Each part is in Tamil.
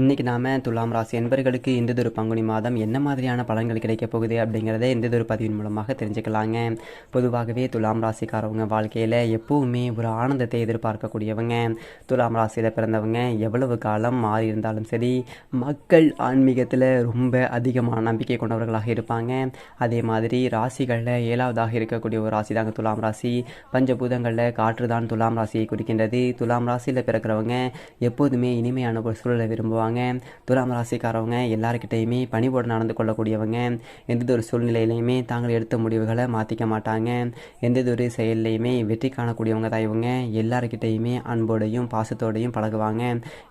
இன்றைக்கி நாம் துலாம் ராசி என்பர்களுக்கு இந்ததொரு பங்குனி மாதம் என்ன மாதிரியான பலன்கள் கிடைக்கப் போகுது அப்படிங்கிறத இந்ததொரு பதிவின் மூலமாக தெரிஞ்சுக்கலாங்க. பொதுவாகவே துலாம் ராசிக்காரவங்க வாழ்க்கையில் எப்போவுமே ஒரு ஆனந்தத்தை எதிர்பார்க்கக்கூடியவங்க. துலாம் ராசியில் பிறந்தவங்க எவ்வளவு காலம் மாறி இருந்தாலும் சரி மக்கள் ஆன்மீகத்தில் ரொம்ப அதிகமான நம்பிக்கை கொண்டவர்களாக இருப்பாங்க. அதே மாதிரி ராசிகளில் ஏழாவதாக இருக்கக்கூடிய ஒரு ராசி தாங்க துலாம் ராசி. பஞ்சபூதங்களில் காற்று தான் துலாம் ராசியை குறிக்கின்றது. துலாம் ராசியில் பிறக்கிறவங்க எப்போதுமே இனிமையான ஒரு சூழலை விரும்புவாங்க துலாம் ராசிக்காரவங்க எல்லாருக்கிட்டையுமே பணிபோடு நடந்து கொள்ளக்கூடியவங்க. எந்த ஒரு சூழ்நிலையிலையுமே தாங்கள் எடுத்த முடிவுகளை மாற்றிக்க மாட்டாங்க. எந்ததொரு ஒரு செயல்லையுமே வெற்றி காணக்கூடியவங்க தான் இவங்க. எல்லாருக்கிட்டையுமே அன்போடையும் பாசத்தோடையும் பழகுவாங்க.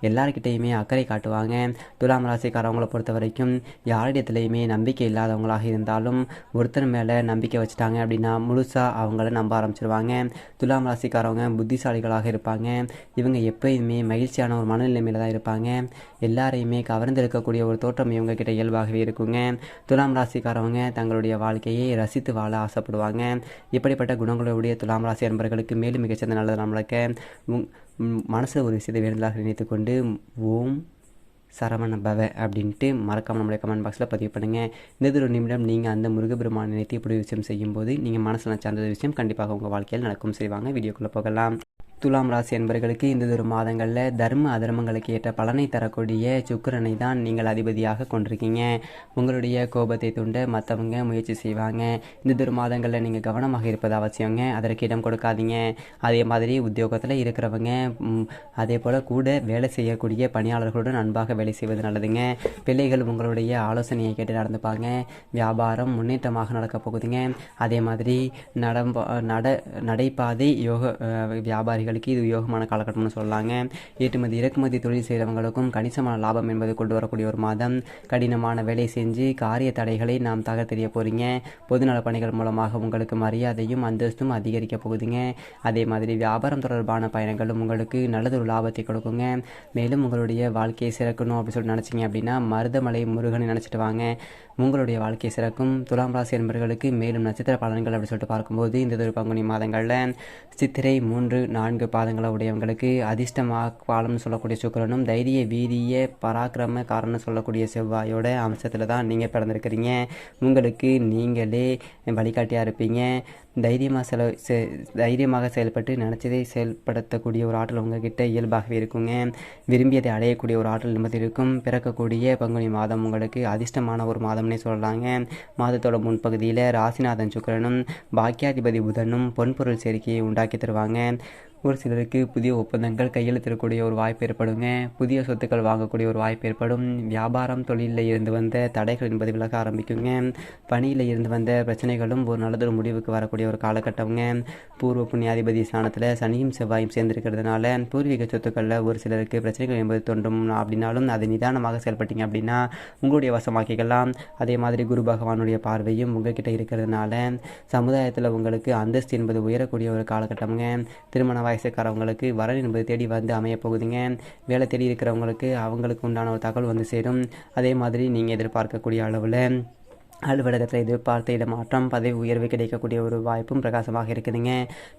எல்லாருக்கிட்டையுமே அக்கறை காட்டுவாங்க. துலாம் ராசிக்காரவங்களை பொறுத்த வரைக்கும் யாரிடத்துலையுமே நம்பிக்கை இல்லாதவங்களாக இருந்தாலும் ஒருத்தர் மேலே நம்பிக்கை வச்சுட்டாங்க அப்படின்னா முழுசாக அவங்கள நம்ப ஆரம்பிச்சிருவாங்க. துலாம் ராசிக்காரவங்க புத்திசாலிகளாக இருப்பாங்க. இவங்க எப்பயுமே மகிழ்ச்சியான ஒரு மனநிலைமையில் தான் இருப்பாங்க. எல்லாரையுமே கவர்ந்திருக்கக்கூடிய ஒரு தோற்றம் இவங்க கிட்ட இயல்பாகவே இருக்குங்க. துலாம் ராசிக்காரவங்க தங்களுடைய வாழ்க்கையை ரசித்து வாழ ஆசைப்படுவாங்க. இப்படிப்பட்ட குணங்களுடைய துலாம் ராசி நண்பர்களுக்கு மேலும் மிகச்சிறந்த நல்லது நம்மளுக்கு மனசில் ஒரு விஷயத்தை வேண்டுதலாக நினைத்து கொண்டு ஓம் சரவண பவ அப்படின்ட்டு மறக்காமல் நம்மளுடைய கமெண்ட் பாக்ஸில் பதிவு பண்ணுங்கள் இந்த ஒரு நிமிடம் நீங்கள் அந்த முருகபெருமான் நினைத்து இப்படி விஷயம் செய்யும்போது நீங்கள் மனசில் சார்ந்த விஷயம் கண்டிப்பாக உங்கள் வாழ்க்கையில் நடக்கும். செய்வாங்க வீடியோக்குள்ளே போகலாம். துலாம் ராசி என்பர்களுக்கு இந்த ஒரு மாதங்களில் தர்ம அதர்மங்களுக்கு ஏற்ற பலனை தரக்கூடிய சுக்கரனை தான் நீங்கள் அதிபதியாக கொண்டிருக்கீங்க. உங்களுடைய கோபத்தை தூண்ட மற்றவங்க முயற்சி செய்வாங்க. இந்த ஒரு மாதங்களில் நீங்கள் கவனமாக இருப்பது அவசியங்க. அதற்கு இடம் கொடுக்காதீங்க. அதே மாதிரி உத்தியோகத்தில் இருக்கிறவங்க அதே போல் கூட வேலை செய்யக்கூடிய பணியாளர்களுடன் அன்பாக வேலை செய்வது நல்லதுங்க. பிள்ளைகள் உங்களுடைய ஆலோசனையை கேட்டு நடந்துப்பாங்க. வியாபாரம் முன்னேற்றமாக நடக்கப் போகுதுங்க. அதே மாதிரி நடம்ப நட நடைபாதை யோக வியாபாரிகள் வியாபாரிகளுக்கு இது யோகமான காலகட்டம்னு சொல்லலாங்க ஏற்றுமதி இறக்குமதி தொழில் செய்கிறவங்களுக்கும் கணிசமான லாபம் என்பது கொண்டு வரக்கூடிய ஒரு மாதம். கடினமான வேலை செஞ்சு காரிய தடைகளை நாம் தகர்த்தெறிய போகிறீங்க பொதுநல பணிகள் மூலமாக உங்களுக்கு மரியாதையும் அந்தஸ்தும் அதிகரிக்க போகுதுங்க. அதே மாதிரி வியாபாரம் தொடர்பான பயணங்களும் உங்களுக்கு நல்லதொரு லாபத்தை கொடுக்குங்க. மேலும் உங்களுடைய வாழ்க்கையை சிறக்கணும் அப்படின்னு சொல்லி நினச்சிங்க அப்படின்னா மருதமலை முருகனை நினச்சிட்டு வாங்க. உங்களுடைய வாழ்க்கையை சிறக்கும். துலாம் ராசி என்பவர்களுக்கு மேலும் நட்சத்திர பலன்கள் அப்படின்னு சொல்லிட்டு பார்க்கும்போது இந்த ஒரு பங்குனி மாதங்களில் சித்திரை மூன்று நான்கு பாதங்களை உடையவங்களுக்கு அதிர்ஷ்டமாக பாலம்னு சொல்லக்கூடிய சுக்கிரனும் தைரிய வீரிய பராக்கிரம காரணம் சொல்லக்கூடிய செவ்வாயோட அம்சத்தில் தான் நீங்கள் பிறந்திருக்கிறீங்க. உங்களுக்கு நீங்களே வழிகாட்டியாக இருப்பீங்க. தைரியமாக செல செ தைரியமாக செயல்பட்டு நினச்சதை செயல்படுத்தக்கூடிய ஒரு ஆற்றல் உங்ககிட்ட இயல்பாகவே இருக்குங்க. விரும்பியதை அடையக்கூடிய ஒரு ஆற்றல் நிம்மதி இருக்கும். பிறக்கக்கூடிய பங்குனி மாதம் உங்களுக்கு அதிர்ஷ்டமான ஒரு மாதம்னே சொல்லலாங்க. மாதத்தோட முன்பகுதியில் ராசிநாதன் சுக்கரனும் பாக்கியாதிபதி புதனும் பொன்பொருள் சேர்க்கையை உண்டாக்கி தருவாங்க. ஒரு சிலருக்கு புதிய ஒப்பந்தங்கள் கையெழுத்திடக்கூடிய ஒரு வாய்ப்பு ஏற்படுங்க. புதிய சொத்துக்கள் வாங்கக்கூடிய ஒரு வாய்ப்பு ஏற்படும். வியாபாரம் தொழிலில் இருந்து வந்த தடைகள் என்பது விலக ஆரம்பிக்குங்க. பணியில் இருந்து வந்த பிரச்சனைகளும் ஒரு நல்லதொரு முடிவுக்கு வரக்கூடிய ஒரு காலகட்டம்ங்க. பூர்வ புண்ணியாதிபதி ஸ்தானத்தில் சனியும் செவ்வாயும் சேர்ந்திருக்கிறதுனால பூர்வீக சொத்துக்களில் ஒரு சிலருக்கு பிரச்சனைகள் என்பது தோன்றும் அப்படின்னாலும் அது நிதானமாக செயல்பட்டீங்க அப்படின்னா உங்களுடைய வசமாக்கிக்கலாம். அதே மாதிரி குரு பகவானுடைய பார்வையும் உங்ககிட்ட இருக்கிறதுனால சமுதாயத்தில் உங்களுக்கு அந்தஸ்து என்பது உயரக்கூடிய ஒரு காலகட்டம்ங்க. திருமண வயசுக்காரவங்களுக்கு வரன் என்பது தேடி வந்து அமையப்போகுதுங்க வேலை தேடி இருக்கிறவங்களுக்கு அவங்களுக்கு உண்டான ஒரு தகவல் வந்து சேரும். அதே மாதிரி நீங்கள் எதிர்பார்க்கக்கூடிய அளவில் அலுவலகத்தில் எதிர்பார்த்த இடமாற்றம் பதவி உயர்வு கிடைக்கக்கூடிய ஒரு வாய்ப்பும் பிரகாசமாக இருக்குதுங்க.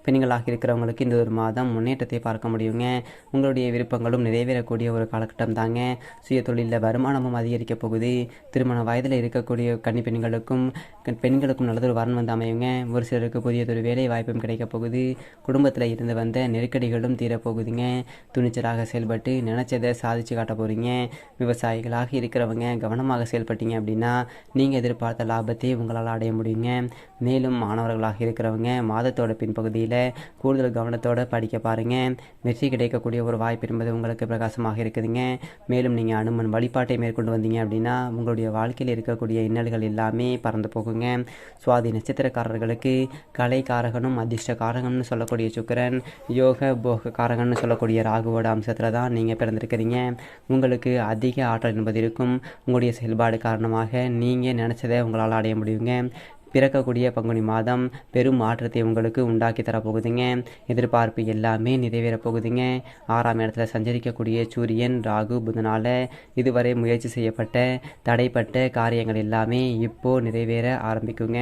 பெண்களாக இருக்கிறவங்களுக்கு இந்த ஒரு மாதம் முன்னேற்றத்தை பார்க்க முடியுங்க. உங்களுடைய விருப்பங்களும் நிறைவேறக்கூடிய ஒரு காலகட்டம் தாங்க சுய தொழிலில் வருமானமும் அதிகரிக்கப் போகுது. திருமண வயதில் இருக்கக்கூடிய கன்னி பெண்களுக்கும் கண் பெண்களுக்கும் நல்லதொரு வரன் வந்து அமையுங்க. ஒரு சிலருக்கு புதியதொரு வேலை வாய்ப்பும் கிடைக்கப் போகுது. குடும்பத்தில் இருந்து வந்த நெருக்கடிகளும் தீரப்போகுதுங்க. துணிச்சலாக செயல்பட்டு நினச்சதை சாதிச்சு காட்ட போகிறீங்க விவசாயிகளாக இருக்கிறவங்க கவனமாக செயல்பட்டீங்க அப்படின்னா நீங்கள் எதிர்பார்த்து லாபத்தை உங்களால் அடைய முடியுங்க. மேலும் மாணவர்களாக இருக்கிறவங்க மாதத்தோட பின்பகுதியில் கூடுதல் கவனத்தோடு படிக்க பாருங்கள் வெற்றி கிடைக்கக்கூடிய ஒரு வாய்ப்பு என்பது உங்களுக்கு பிரகாசமாக இருக்குதுங்க. மேலும் நீங்கள் அனுமன் வழிபாட்டை மேற்கொண்டு வந்தீங்க அப்படின்னா உங்களுடைய வாழ்க்கையில் இருக்கக்கூடிய இன்னல்கள் எல்லாமே பறந்து போகுங்க. சுவாதி நட்சத்திரக்காரர்களுக்கு கலை காரகனும் அதிர்ஷ்ட சொல்லக்கூடிய சுக்கரன் யோக போக காரகன்னு சொல்லக்கூடிய ராகுவோட அம்சத்தில் தான் நீங்கள் பிறந்திருக்கிறீங்க. உங்களுக்கு அதிக ஆற்றல் என்பது இருக்கும். உங்களுடைய செயல்பாடு காரணமாக நீங்கள் நினச்சதை உங்களால் அடைய முடியுங்க பிறக்கக்கூடிய பங்குனி மாதம் பெரும் மாற்றத்தை உங்களுக்கு உண்டாக்கி தரப்போகுதுங்க. எதிர்பார்ப்பு எல்லாமே நிறைவேறப் போகுதுங்க. ஆறாம் இடத்துல சஞ்சரிக்கக்கூடிய சூரியன் ராகு புதனால இதுவரை முயற்சி செய்யப்பட்ட தடைப்பட்ட காரியங்கள் எல்லாமே இப்போ நிறைவேற ஆரம்பிக்குங்க.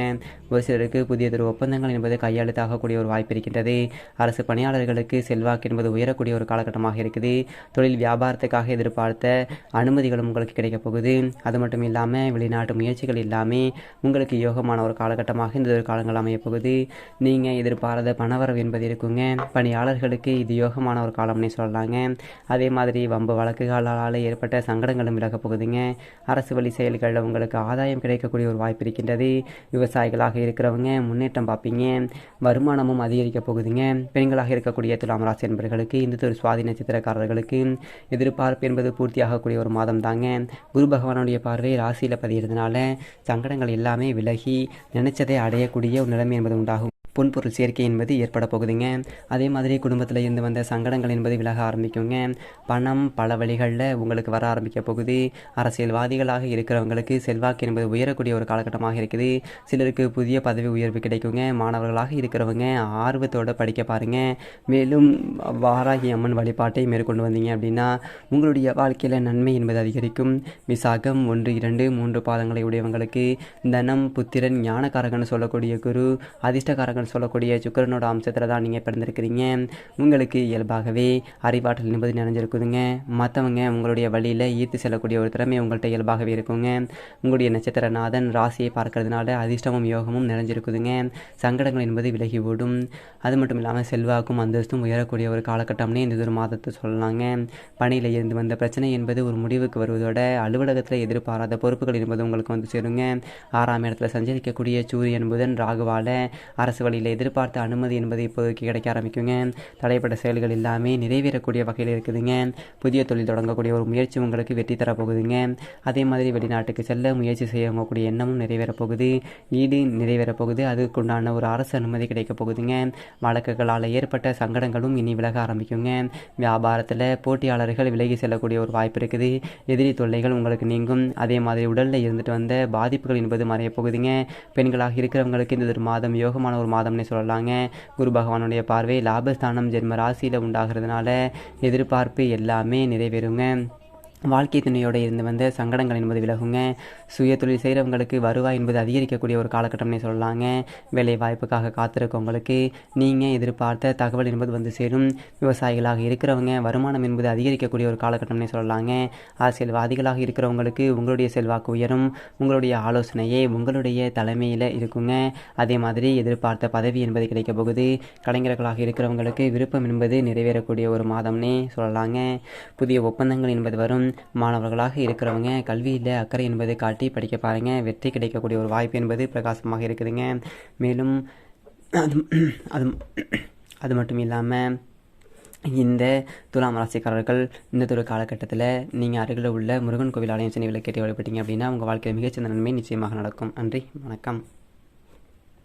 ஒரு சிலருக்கு புதியதொரு ஒப்பந்தங்கள் என்பது கையெழுத்தாகக்கூடிய ஒரு வாய்ப்பு இருக்கின்றது. அரசு பணியாளர்களுக்கு செல்வாக்கு என்பது உயரக்கூடிய ஒரு காலகட்டமாக இருக்குது. தொழில் வியாபாரத்துக்காக எதிர்பார்த்த அனுமதிகளும் உங்களுக்கு கிடைக்கப் போகுது. அது மட்டும் இல்லாமல் வெளிநாட்டு முயற்சிகள் எல்லாமே உங்களுக்கு யோகமான ஒரு காலகட்டமாக இந்த ஒரு காலங்கள் அமையப் போகுது நீங்கள் எதிர்பாராத பணவரவு என்பது இருக்குங்க. பணியாளர்களுக்கு இது யோகமான ஒரு காலம்னே சொல்லலாங்க. அதே மாதிரி வம்பு வழக்குகளால் ஏற்பட்ட சங்கடங்களும் விலகப் போகுதுங்க. அரசு வழி செயல்களில் உங்களுக்கு ஆதாயம் கிடைக்கக்கூடிய ஒரு வாய்ப்பு இருக்கின்றது. விவசாயிகளாக இருக்கிறவங்க முன்னேற்றம் பார்ப்பீங்க வருமானமும் அதிகரிக்க போகுதுங்க. பெண்களாக இருக்கக்கூடிய துலாம் ராசி என்பவர்களுக்கு இந்த ஒரு சுவாதி நட்சத்திரக்காரர்களுக்கு எதிர்பார்ப்பு என்பது பூர்த்தியாகக்கூடிய ஒரு மாதம் தாங்க. குரு பகவானுடைய பார்வை ராசியில் பதிகிறதுனால சங்கடங்கள் எல்லாமே விலகி நினைச்சதை அடையக்கூடிய ஒரு நிலைமை என்பது உண்டாகும். பொன்பொருள் சேர்க்கை என்பது ஏற்பட போகுதுங்க. அதே மாதிரி குடும்பத்தில் இருந்து வந்த சங்கடங்கள் என்பது விலக ஆரம்பிக்குங்க. பணம் பல வழிகளில் உங்களுக்கு வர ஆரம்பிக்க போகுது. அரசியல்வாதிகளாக இருக்கிறவங்களுக்கு செல்வாக்கு என்பது உயரக்கூடிய ஒரு காலகட்டமாக இருக்குது. சிலருக்கு புதிய பதவி உயர்வு கிடைக்குங்க. மாணவர்களாக இருக்கிறவங்க ஆர்வத்தோடு படிக்க பாருங்க. மேலும் வாராகி அம்மன் வழிபாட்டை மேற்கொண்டு வந்தீங்க அப்படின்னா உங்களுடைய வாழ்க்கையில் நன்மை என்பது அதிகரிக்கும். விசாகம் ஒன்று இரண்டு மூன்று பாதங்களை உடையவங்களுக்கு தனம் புத்திரன் ஞானக்காரகன் சொல்லக்கூடிய குரு அதிர்ஷ்டக்காரகன் சொல்லக்கூடிய சுக்கரனோட அம்சத்தில் தான் நீங்கள் பிறந்திருக்கிறீங்க. உங்களுக்கு இயல்பாகவே அறிவாற்றல் நிபதி நிறைஞ்சிருக்குதுங்க. மற்றவங்க உங்களுடைய வழியில் ஈர்த்து செல்லக்கூடிய ஒரு திறமை உங்கள்கிட்ட இயல்பாகவே இருக்குங்க. உங்களுடைய நட்சத்திரநாதன் ராசியை பார்க்கறதுனால அதிர்ஷ்டமும் யோகமும் நிறைஞ்சிருக்குதுங்க. சங்கடங்கள் என்பது விலகி ஓடும். அது மட்டும் இல்லாமல் செல்வாக்கும் அந்தஸ்தும் உயரக்கூடிய ஒரு காலகட்டம்னே இந்த ஒரு மாதத்தை சொல்லலாங்க. பணியில் இருந்து வந்த பிரச்சனை என்பது ஒரு முடிவுக்கு வருவதோட அலுவலகத்தில் எதிர்பாராத பொறுப்புகள் என்பது உங்களுக்கு வந்து சேருங்க. ஆறாம் இடத்துல சஞ்சரிக்கக்கூடிய சூரியன் புதன் ராகுவால அரசு வழியில் எதிர்பார்த்த அனுமதி என்பது இப்போதைக்கு கிடைக்க ஆரம்பிக்குங்க. தடைப்பட்ட செயல்கள் எல்லாமே நிறைவேறக்கூடிய வகையில் இருக்குதுங்க. புதிய தொழில் தொடங்கக்கூடிய ஒரு முயற்சி உங்களுக்கு வெற்றி தரப்போகுதுங்க அதே மாதிரி வெளிநாட்டுக்கு செல்ல முயற்சி செய்யக்கூடிய எண்ணமும் நிறைவேறப் போகுது. வீடு நிறைவேறப் போகுது. அதுக்குண்டான ஒரு அரசு அனுமதி கிடைக்கப் போகுதுங்க. வழக்குகளால் ஏற்பட்ட சங்கடங்களும் இனி விலக ஆரம்பிக்குங்க. வியாபாரத்தில் போட்டியாளர்கள் விலகி செல்லக்கூடிய ஒரு வாய்ப்பு இருக்குது. எதிரி தொல்லைகள் உங்களுக்கு நீங்கும். அதே மாதிரி உடலில் இருந்துட்டு வந்த பாதிப்புகள் என்பது மறையப்போகுதுங்க பெண்களாக இருக்கிறவங்களுக்கு இந்த ஒரு மாதம் யோகமான ஒரு மாதம் மாதம்னே சொல்லலாங்க. குரு பகவானுடைய பார்வை லாபஸ்தானம் ஜென்ம ராசியில் உண்டாகிறதுனால எதிர்பார்ப்பு எல்லாமே நிறைவேறுங்க. வாழ்க்கை துணையோடு இருந்து வந்த சங்கடங்கள் என்பது விலகுங்க. சுய தொழில் செய்கிறவங்களுக்கு வருவாய் என்பது அதிகரிக்கக்கூடிய ஒரு காலகட்டம்னே சொல்லலாங்க. வேலை வாய்ப்புக்காக காத்திருக்கவங்களுக்கு நீங்கள் எதிர்பார்த்த தகவல் என்பது வந்து சேரும். விவசாயிகளாக இருக்கிறவங்க வருமானம் என்பது அதிகரிக்கக்கூடிய ஒரு காலகட்டம்னே சொல்லலாங்க. அரசியல்வாதிகளாக இருக்கிறவங்களுக்கு உங்களுடைய செல்வாக்கு உயரும். உங்களுடைய ஆலோசனையே உங்களுடைய தலைமையில் இருக்குங்க. அதே மாதிரி எதிர்பார்த்த பதவி என்பது கிடைக்க போகுது. கலைஞர்களாக இருக்கிறவங்களுக்கு விருப்பம் என்பது நிறைவேறக்கூடிய ஒரு மாதம்னே சொல்லலாங்க. புதிய ஒப்பந்தங்கள் என்பது வரும். மாணவர்களாக இருக்கிறவங்க கல்வியில் அக்கறை என்பதை காட்டி படிக்க பாருங்கள் வெற்றி கிடைக்கக்கூடிய ஒரு வாய்ப்பு என்பது பிரகாசமாக இருக்குதுங்க. மேலும் அது அது அது மட்டும் இல்லாமல் இந்த துலாம் ராசிக்காரர்கள் இந்த ஒரு காலகட்டத்தில் நீங்கள் அருகில் உள்ள முருகன் கோவில் ஆலயம் சென்று விளக்கேற்றி வழிபட்டீங்க அப்படின்னா உங்கள் வாழ்க்கையில் மிகச்சிறந்த நன்மை நிச்சயமாக நடக்கும். நன்றி வணக்கம்.